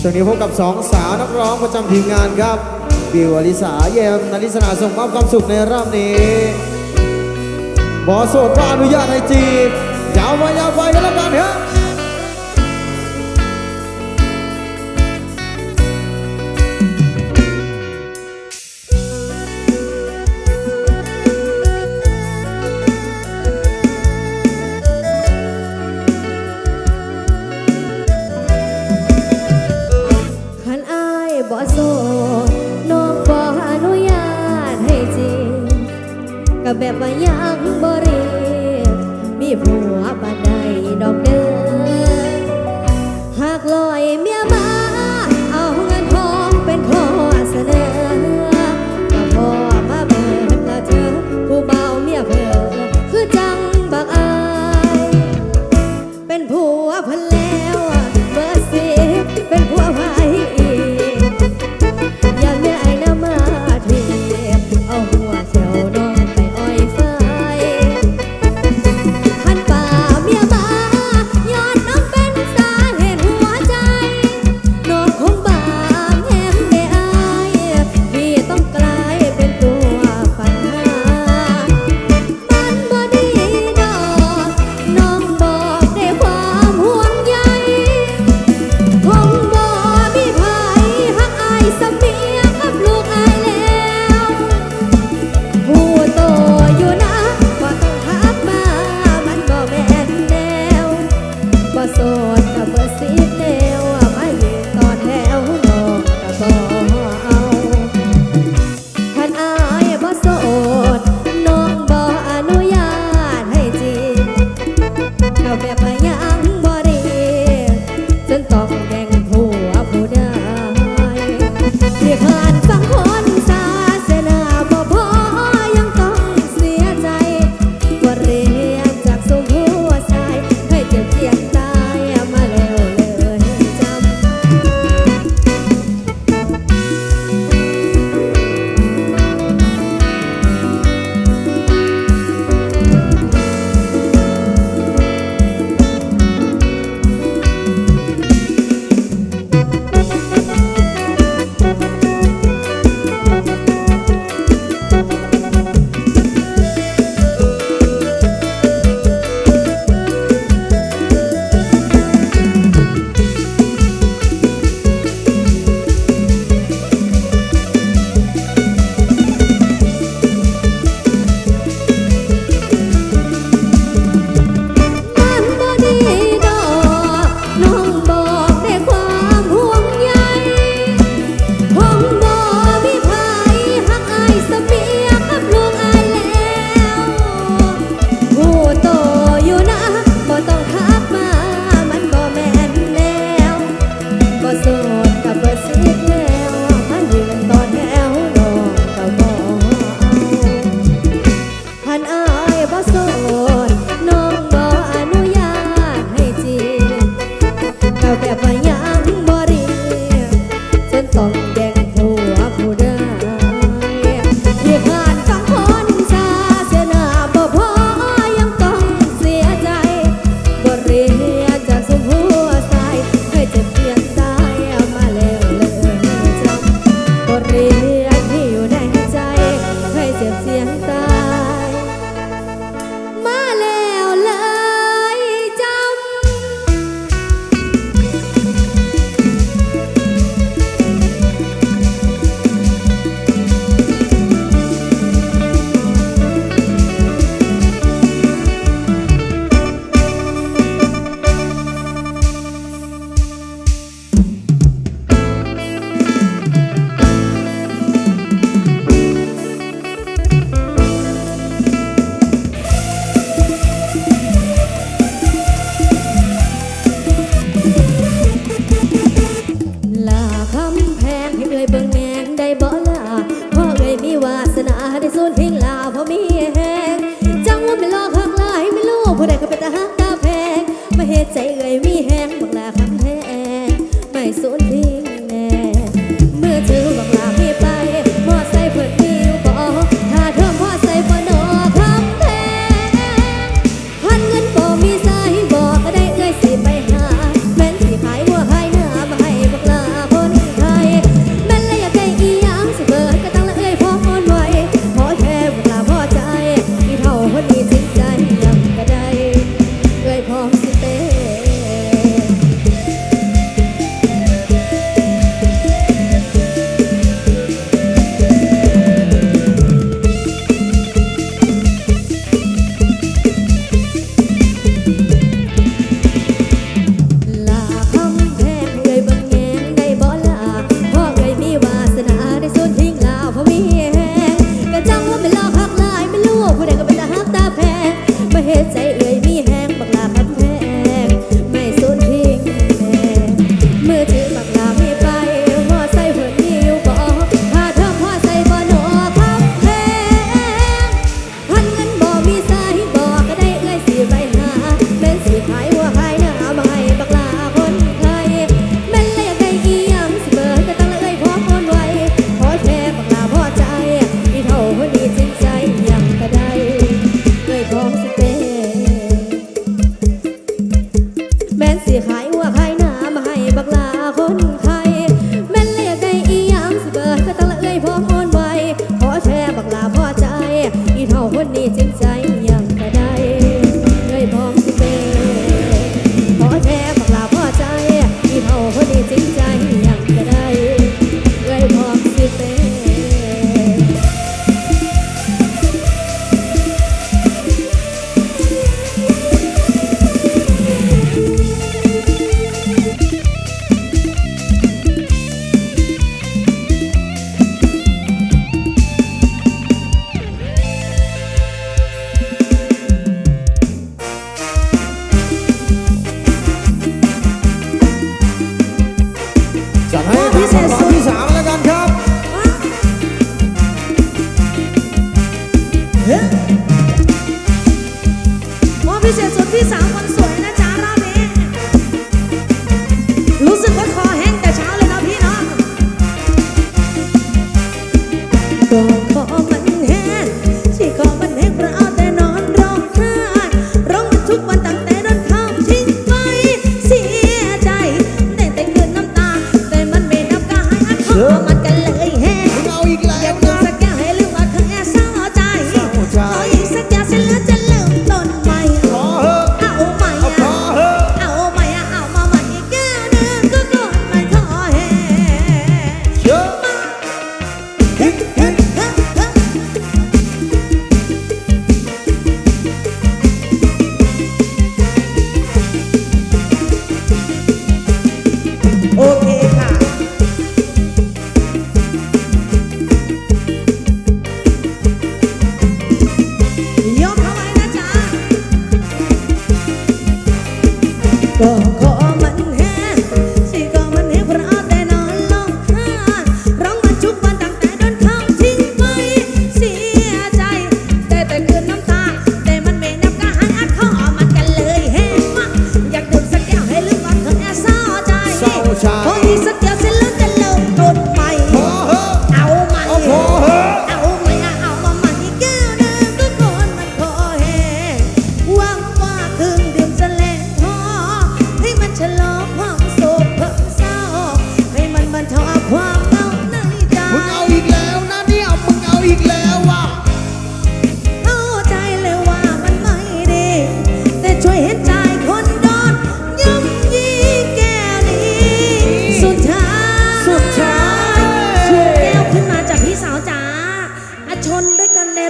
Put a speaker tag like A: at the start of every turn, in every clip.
A: ช่วงนี้พบกับสองสาวนักร้องประจำทีมงานครับ บิวอลิสาเยมนาริสนาส่งมอบความสุขในรอบนี้บอส
B: โสดว่าอนุญาตให้จีบยาวไปยาวไปกันแล้
A: วกันครับ แบบว่ายังบ สุ
B: ดที หม
C: อพิเศษสุดที่สาม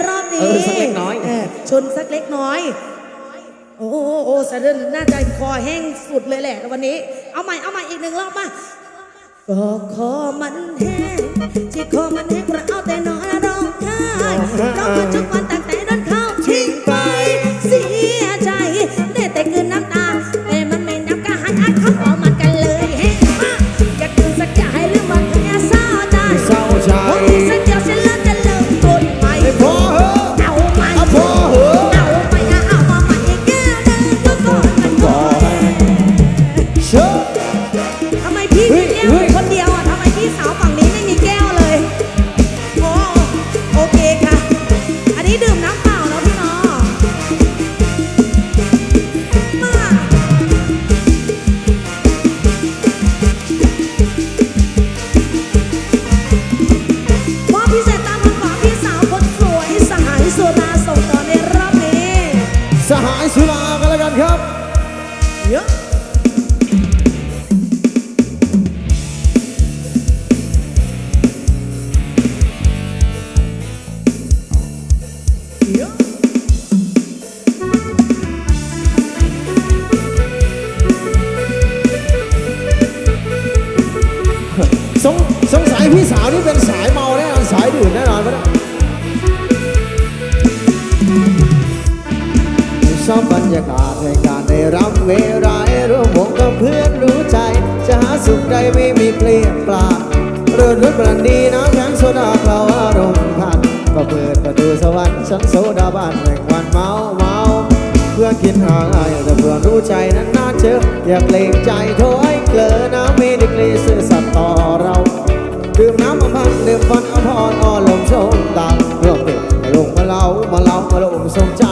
C: รอบนี้สักเล็
A: กน้อย เช
C: น
A: สักเล็กน้
B: อย
A: โอ้
C: โอ้โอ้สะเดินน่าจะคอแห้งสุดเลยแหละวันนี้ เอาใหม่เอาใหม่อีกหนึ่งรอบมา
A: ก็คอมันแห้งที่คอมันแห้งเราเอาแต่นอนร้องไห้ร้องมาทุกวัน รำ
B: เว
C: รา
B: ยร่วมวงกับเพื่อนรู้ใจ จะหา
A: สุขใดไม่มีเปลี่ยนปลาเรื่อนรุ่นประดีน้ำแข็งโซดาเขาอารมณ์ขันก็เปิดประตูสวรรค์ชั้นโซดาบ้านแห่งวันเมาเมาเพื่อคิดหาไอแต่เพื่อนรู้ใจนั้นน่าเจออย่าเปล่งใจโถยเกลือน้ำมีดีกรีสื่อสัตว์ต่อเราดื่มน้ำมาพันดื่มฟันอภรอ่อนลมชมตามเพื่อเก็บมาลงมาเล่ามาเล่ามาลงสมใจ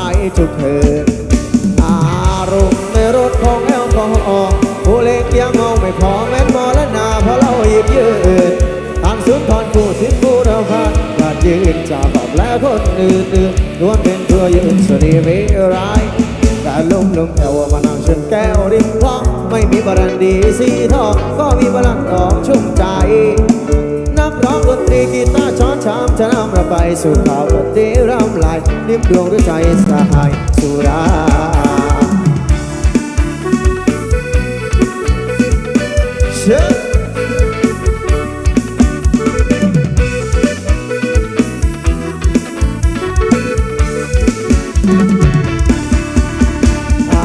A: และคนอื่นล้วนเป็นตัวยืนสดีไม่ร้ายแต่ลุมลุมแถวมานั่งชนแก้วริมคลองไม่มีบรันดีสีทองก็มีบรันดองชุ่มใจ นักร้องดนตรีกีตาร์ช้อนชามจะนำเราไปสู่ข่าวปฏิรำลายริมดวงด้วยใจสหายสุราเชิญ อ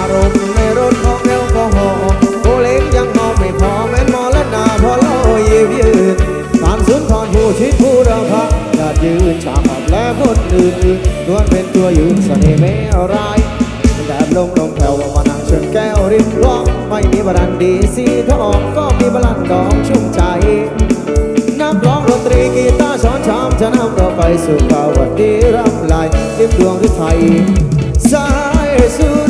A: ารมณ์ในรถของแอลกอฮอล์โอเล็กยังเมาไม่พอแม้นมอและนาพอเล่ายืมยืนตามสุนทรผู้ชิดผู้เราพักอยากยืนฉากออกและคนอื่นๆล้วนเป็นตัวยืนเสน่ห์ไม่ร้ายแดดลมลมแผ่วมานั่งชนแก้วริมคลองไม่มีบรันดีสีทองก็มีบรันดองชุ่มใจนักร้องดนตรีกีตาร์ช้อนชามจะนำเราไปสู่ภาวะดีรำ ลายริมดวงฤทัยสายสุ